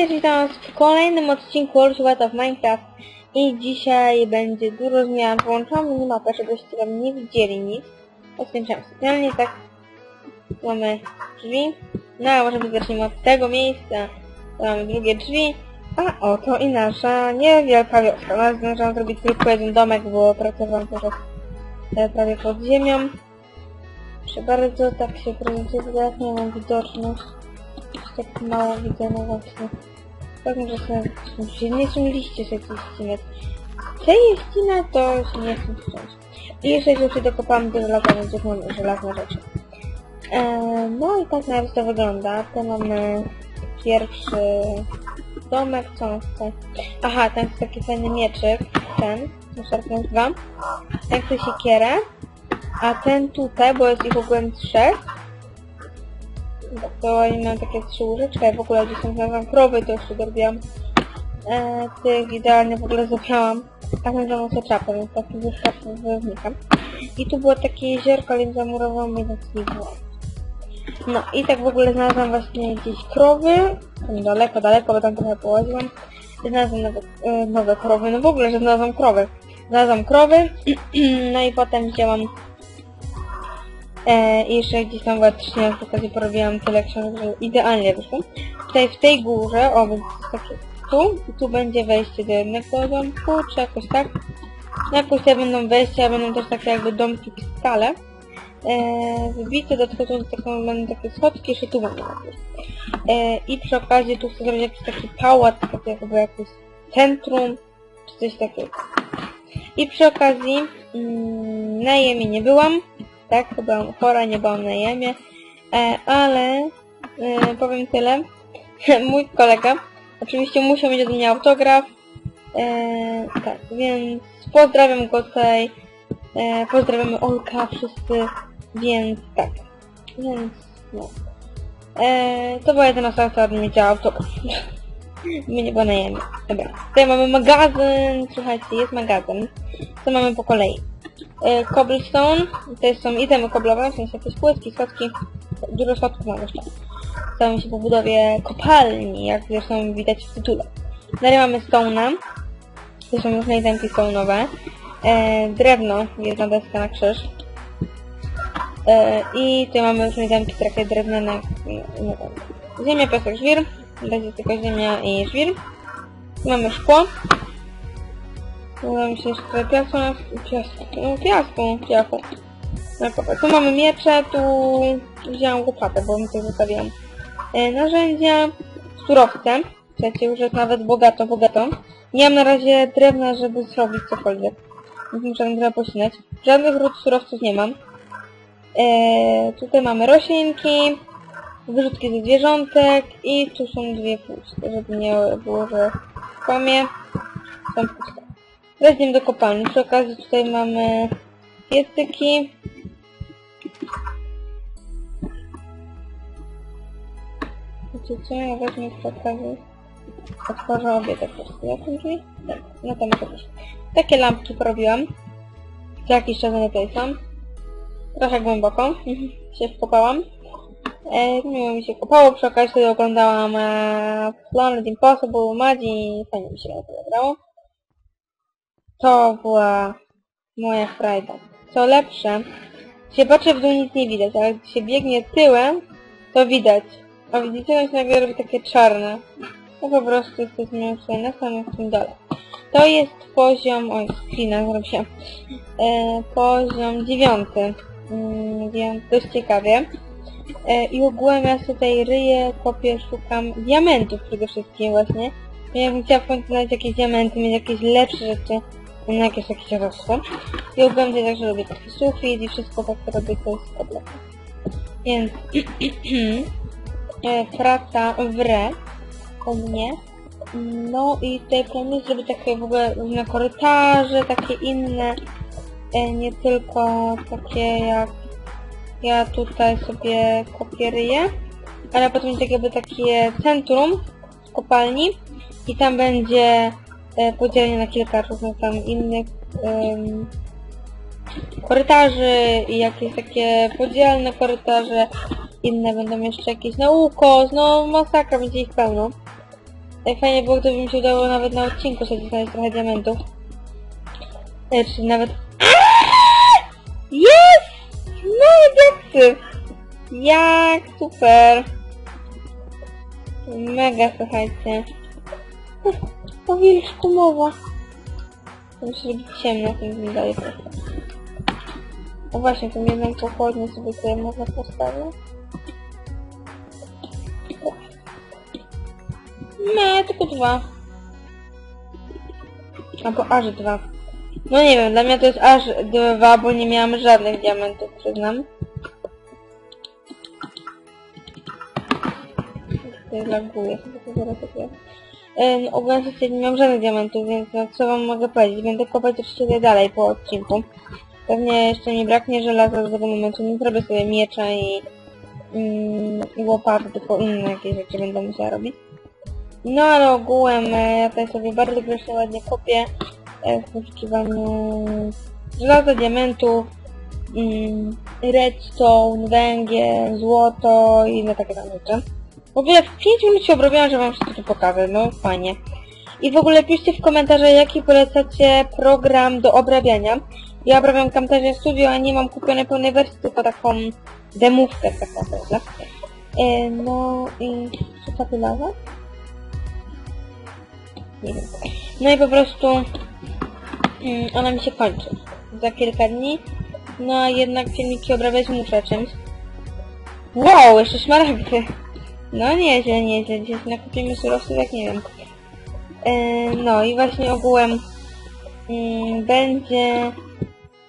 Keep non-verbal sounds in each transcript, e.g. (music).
cześć, witam was w kolejnym odcinku What of Minecraft i dzisiaj będzie dużo zmian. Włączamy minimapę, żebyście tam nie widzieli nic. Rozkończyłem specjalnie, tak. Mamy drzwi. No, a może zacznijmy od tego miejsca. Tu mamy drugie drzwi. A oto i nasza niewielka wioska. No, zamierzam zrobić tylko jeden domek, bo pracowałam teraz e, prawie pod ziemią. Proszę bardzo, tak się prezentuje, teraz nie mam widoczność. Już tak mało widzę, no właśnie. Gdzie nie są liście się coś ścinać. Te jest ścinać, to się nie chcę wciąć. I jeszcze rzeczy dokopamy do żelaza, będzie mamy żelazne rzeczy. Eee, no i tak na razie to wygląda. Tu mamy pierwszy domek, co on chce? Aha, ten jest taki fajny mieczyk, ten, szarpnąć dwa. Jak to siekierę. A ten tutaj, bo jest ich ogółem trzech, oni mają takie trzy łóżeczka, ja w ogóle gdzieś tam znalazłam krowy, to jeszcze dorobiłam. E, tych idealnie w ogóle zabrałam. Tak nazywaną sobie czapę, więc taki wystarczy wykam. I tu było takie jeziorko, więc zamurowałam i było. No i tak w ogóle znalazłam właśnie gdzieś krowy, tam daleko, daleko, bo tam trochę połaziłam. Znalazłam nowe, e, nowe krowy, no w ogóle, że znalazłam krowy. Znalazłam krowy, (clears throat) no i potem wzięłam E, I jeszcze gdzieś tam właśnie w okazji porobiłam tyle książek, że idealnie wyszło. Tutaj w tej górze, o, takie tu, i tu będzie wejście do jednego domku, czy jakoś tak. No jakoś będą wejścia, będą też takie jakby domki w skale. E, wybite, do tego tu taką, będą takie schodki, jeszcze tu będą. E, I przy okazji tu chcę zrobić jakiś taki pałac, takie jakby jakieś centrum, czy coś takiego. I przy okazji mm, na Jemie nie byłam, tak? Byłam chora, nie byłam na jemie, e, ale e, powiem tyle. (laughs) Mój kolega oczywiście musiał mieć ode mnie autograf, e, tak, więc pozdrawiam go tutaj, e, pozdrawiamy Olka, wszyscy, więc tak, więc no. E, to była jedyna osoba, która (laughs) mnie chciała autograf. My nie było na jemie. Dobra, tutaj mamy magazyn, słuchajcie, jest magazyn. Co mamy po kolei? E, cobblestone, to są itemy koblowe, w sensie jakieś płytki, schodki, dużo schodków mam jeszcze. Stawiam się po budowie kopalni, jak zresztą widać w tytule. Dalej mamy stone'a, to są różne itemki stone'owe, e, drewno, jedna deska na krzyż. E, I tutaj mamy różne itemki takie drewniane, ziemia, piasek, żwir, będzie tylko ziemia i żwir. Tu mamy szkło, Się jeszcze piasku, piasku, no piasku. No tu mamy miecze, tu wziąłem łopatę, bo mi to zostawiłam. E, narzędzia, surowce, chcecie już nawet bogato, bogato. Nie mam na razie drewna, żeby zrobić cokolwiek. Muszę drewna pościnać. Żadnych ród surowców nie mam. E, tutaj mamy roślinki, wyrzutki ze zwierzątek i tu są dwie puste, żeby nie było, że kłamie. Są puste. Weźmiemy do kopalni. Przy okazji tutaj mamy piecyki. Co? Ja wezmę przy okazji. Otworzę obie te puste. Ja tam drzwi? Tak. No może być. Takie lampki porobiłam. Co jakiś czas one tutaj są. Trochę głęboko. (laughs) się wkopałam. E, miło mi się kopało. Przy okazji sobie oglądałam e, Planet Impossible, Madzi. Fajnie mi się to. To była moja frajda. Co lepsze, się patrzę w dół nic nie widać, ale gdy się biegnie tyłem, to widać. A widzicie, to się nagle robi takie czarne. To po prostu jesteśmy już na samym tym. To jest poziom, oj, screena zrobiłem, e, poziom dziewiąty. Mm, więc dość ciekawie. E, I ogółem ja tutaj ryję, kopię, szukam diamentów przede wszystkim właśnie. Ja bym chciała w końcu znaleźć jakieś diamenty, mieć jakieś lepsze rzeczy na jakieś jakieś rosło. I ogólnie także robię taki sufit i wszystko tak co robię to jest kompletne. Więc (clears throat) e, praca w re u mnie. No i tutaj planuję zrobić takie w ogóle różne korytarze, takie inne, e, nie tylko takie jak ja tutaj sobie kopieruję, ale potem będzie jakby takie centrum kopalni i tam będzie podzielenie na kilka różnych tam innych um, korytarzy i jakieś takie podzielne korytarze. Inne będą jeszcze jakieś na ukos, no masakra, będzie ich pełno. Ej, fajnie było, gdyby mi się udało nawet na odcinku sobie znaleźć trochę diamentów. E, nawet... (laughs) Jest! No, diaksy! Jak super! Mega, słuchajcie. (laughs) O wilczku mowa. Musi być ciemno, tym dalej. No właśnie, tą jedną pochodnię sobie tutaj można postawić. Nie, tylko dwa. Albo aż dwa. No nie wiem, dla mnie to jest aż dwa, bo nie miałam żadnych diamentów, przyznam. Tutaj laguje, to zaraz takie. No, ogólnie nie miałam żadnych diamentów, więc no, co wam mogę powiedzieć? Będę kopać oczywiście dalej po odcinku. Pewnie jeszcze mi braknie żelaza z tego momentu, nie zrobię sobie miecza i, i łopaty, tylko inne jakieś rzeczy będę musiała robić. No ale ogółem e, ja tutaj sobie bardzo grzecznie ładnie kopię e, w poszukiwaniu żelaza, diamentów, mm, redstone, węgiel, złoto i inne takie tam rzeczy. W ogóle w 5 minut się obrobiłam, że wam wszystko to pokażę, no fajnie. I w ogóle piszcie w komentarzach, jaki polecacie program do obrabiania. Ja obrabiam Camtasia Studio, a nie mam kupionej pełnej wersji, tylko taką demówkę tak naprawdę. E, no i co ta wylawa? Nie wiem. No i po prostu mm, ona mi się kończy za kilka dni. No a jednak filmiki obrabiać muszę czymś. Wow, jeszcze szmaragdy. No nieźle, nieźle. Dzisiaj nakupimy surowców, jak nie wiem. E, no i właśnie ogółem mm, będzie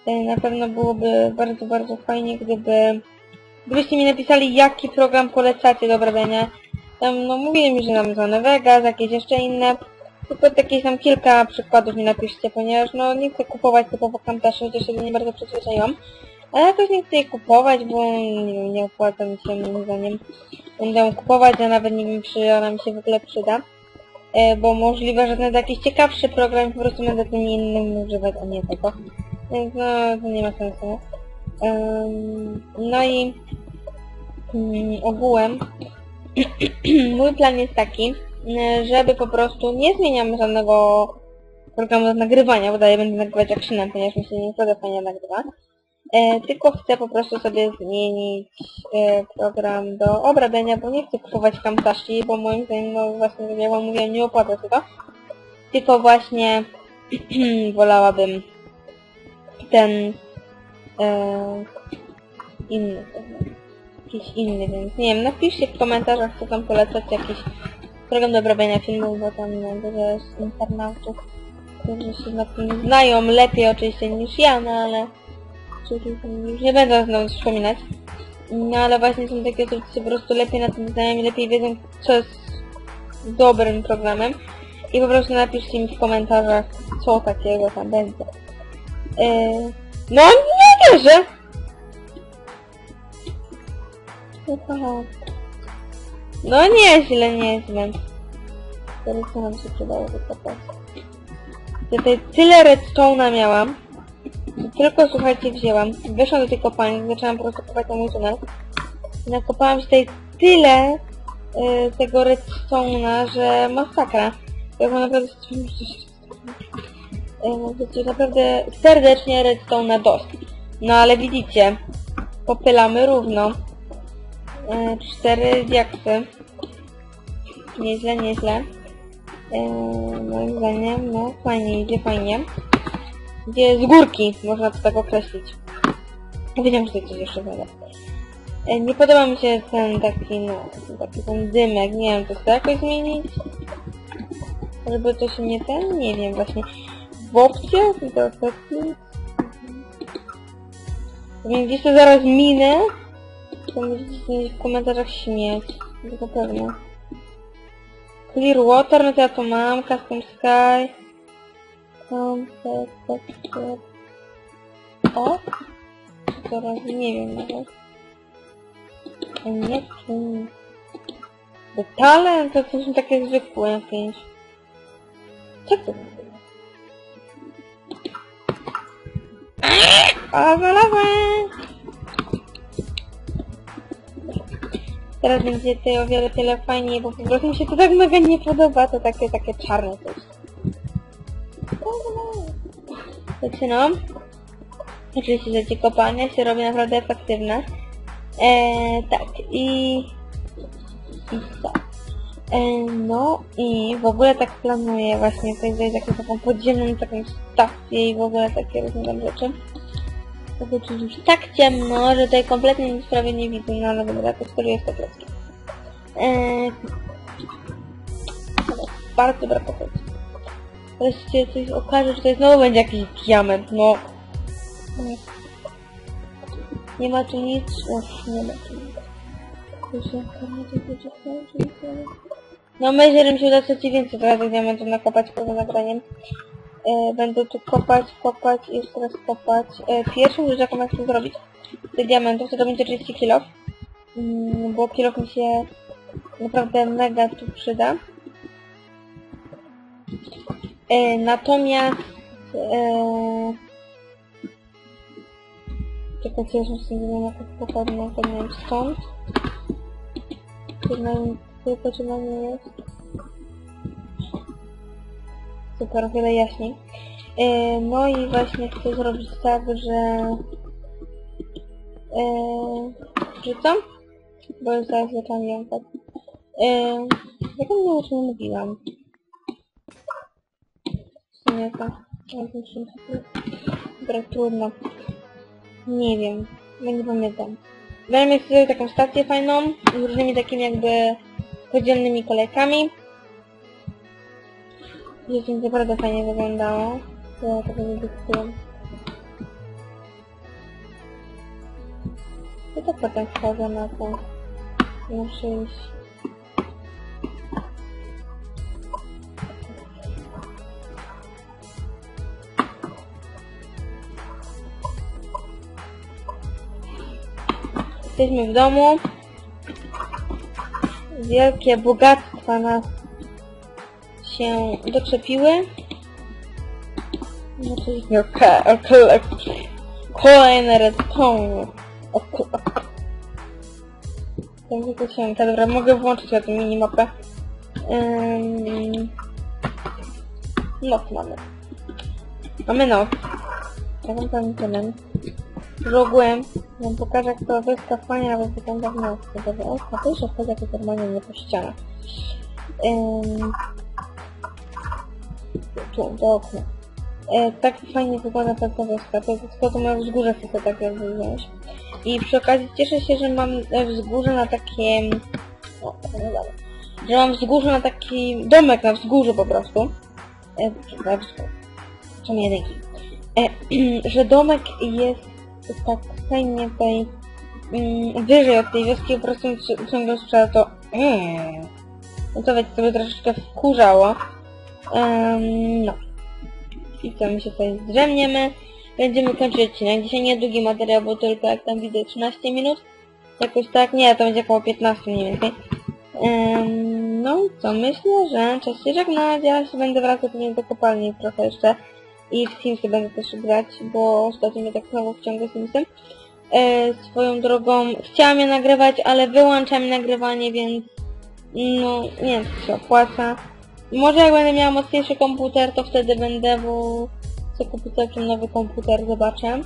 e, na pewno byłoby bardzo, bardzo fajnie, gdyby gdybyście mi napisali, jaki program polecacie do obrabiania. Tam, no mówili mi, że tam Zone Vegas, jakieś jeszcze inne. Tylko jakieś tam kilka przykładów mi napiszcie, ponieważ no nie chcę kupować typowo Camtasia, chociaż się nie bardzo przyzwyczaiłam. Ale jakoś nie chcę jej kupować, bo nie wiem, opłaca mi się moim zdaniem. Będę ją kupować, a nawet nie wiem, czy ona mi się w ogóle przyda. E, bo możliwe, że jest jakiś ciekawszy program po prostu będę tym innym używać, a nie tego. Więc no, to nie ma sensu. Um, no i um, ogółem (clears throat) mój plan jest taki, e, żeby po prostu nie zmieniamy żadnego programu do nagrywania, bo dalej będę nagrywać actionem, ponieważ mi się nie naprawdę fajnie nagrywa. E, tylko chcę po prostu sobie zmienić e, program do obrabiania, bo nie chcę kupować Camtashi, bo moim zdaniem, no właśnie, jak wam mówiłem, nie opłaca się to. Tylko właśnie (clears throat) wolałabym ten e, inny, jakiś inny, więc nie wiem, napiszcie w komentarzach, co tam polecacie, jakiś program do obrabiania filmów, bo tam dużo jest internautów, którzy się na tym znają lepiej oczywiście niż ja, no ale już nie będę znowu wspominać. No ale właśnie są takie osoby, które się po prostu lepiej na tym znają i lepiej wiedzą, co jest dobrym programem. I po prostu napiszcie mi w komentarzach, co takiego tam będzie. Yy, no nie wierzę! No nieźle, nieźle. Co nam się przydało. Tutaj tyle redstone'a miałam. Tylko słuchajcie, wzięłam, weszłam do tej kopalni, zaczęłam po prostu kopać na mój tunel. Nakopałam tutaj tyle y, tego redstone'a, że masakra. Mam naprawdę... Y, naprawdę serdecznie redstone'a dość. No ale widzicie, popylamy równo. Y, cztery diaksy. Nieźle, nieźle. Yy, moim zdaniem, no fajnie idzie, fajnie gdzie z górki, można to tak określić. Wiedziałam, że to coś jeszcze będę. E, nie podoba mi się ten taki, no, taki ten dymek, nie wiem, to chce jakoś zmienić? Żeby to się nie ten, nie wiem, właśnie. W opcjach to efekty. Więc gdzieś zaraz minę, to będziecie w komentarzach śmieć, tylko pewno. Clear water, no to ja to mam, custom sky. Kompetencje. O? Teraz nie wiem nawet. Nie wiem. Detale? To, to są takie zwykłe jakieś. Co to jest? A, lawę! Teraz będzie tutaj o wiele, wiele fajniej, bo po prostu mi się to tak mega nie podoba, to takie, takie czarne coś. Zaczynam. Oczywiście, że ci kopalnie się robi naprawdę efektywne. Eee, tak, i... I tak. Eee, no i w ogóle tak planuję właśnie tutaj zejść jakąś taką podziemną taką stację i w ogóle takie różne tam rzeczy. To już tak ciemno, że tutaj kompletnie nic prawie nie widzę, no ale dobra, to skoro jest lepsze. Eee, bardzo dobra postać. Się coś okaże, że to znowu będzie jakiś diament, no. Nie ma tu nic, Uff, nie ma tu nic. No myślę, że się uda coś więcej teraz diamentów nakopać poza nagraniem. E, będę tu kopać, kopać i jeszcze raz kopać. E, pierwszą rzecz, jaką ja chcę zrobić tych diamentów, to to będzie 30 kilo. Mm, bo kilo mi się naprawdę mega tu przyda. E, natomiast e, czekajcie, jeszcze sobie nie wiem jakoś dokładnie ogarniałem stąd. Tylko czy na nie jest. Super, wiele jaśniej. E, no i właśnie chcę zrobić tak, że... E, co? Bo już zaraz zapomniałam tak. E, jak ja o czym mówiłam? To... Dobra, trudno. Nie wiem. Ja nie pamiętam. Mieć tutaj taką stację fajną, z różnymi takimi jakby podzielnymi kolejkami. Jest mi naprawdę fajnie wyglądało. To ja tego nie dyktuję. I to potem wchodzę na to. Muszę iść. Jesteśmy w domu. Wielkie bogactwa nas się doczepiły. Znaczy, okej, okej, kolejne redstone. Tam tylko się, dobra, mogę włączyć na tę minimapę. Um, noc mamy. Mamy noc. Ja wam powiem Vlogłem. Wam pokażę jak to wioska fajnie nawet wygląda w nocy. Dobra, o, to już jest jak normalnie nie po ścianach. Um, tu, do okna. E, tak fajnie wygląda ta wioska. To jest to moje wzgórze chcę tak jakby wziąć. I przy okazji cieszę się, że mam e, wzgórze na takie... O, dobra. Że mam wzgórze na taki domek na wzgórzu po prostu. E, przepraszam, czemu jedynki. (clears throat) Że domek jest tak fajnie tutaj mm, wyżej od tej wioski, po prostu ciągle słyszała to mm. No to wiecie, to by troszeczkę wkurzało. Um, no. I co, my się tutaj zdrzemniemy. Będziemy kończyć odcinek. Dzisiaj niedługi materiał, bo tylko jak tam widzę 13 minut. Jakoś tak, nie, to będzie około 15 mniej więcej. Um, no co, myślę, że czas się żegnać. Ja się będę pewnie do kopalni trochę jeszcze. I w Simsy będę też grać, bo ostatnio tak znowu wciąga Simsem. E, swoją drogą chciałam je nagrywać, ale wyłączam nagrywanie, więc no, nie wiem, czy się opłaca. Może jak będę miała mocniejszy komputer, to wtedy będę, bo chcę kupić całkiem nowy komputer, zobaczę. E,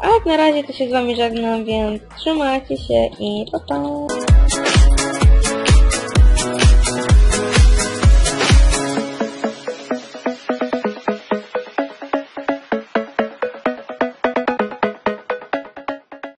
a jak na razie to się z wami żegnam, więc trzymajcie się i pa pa!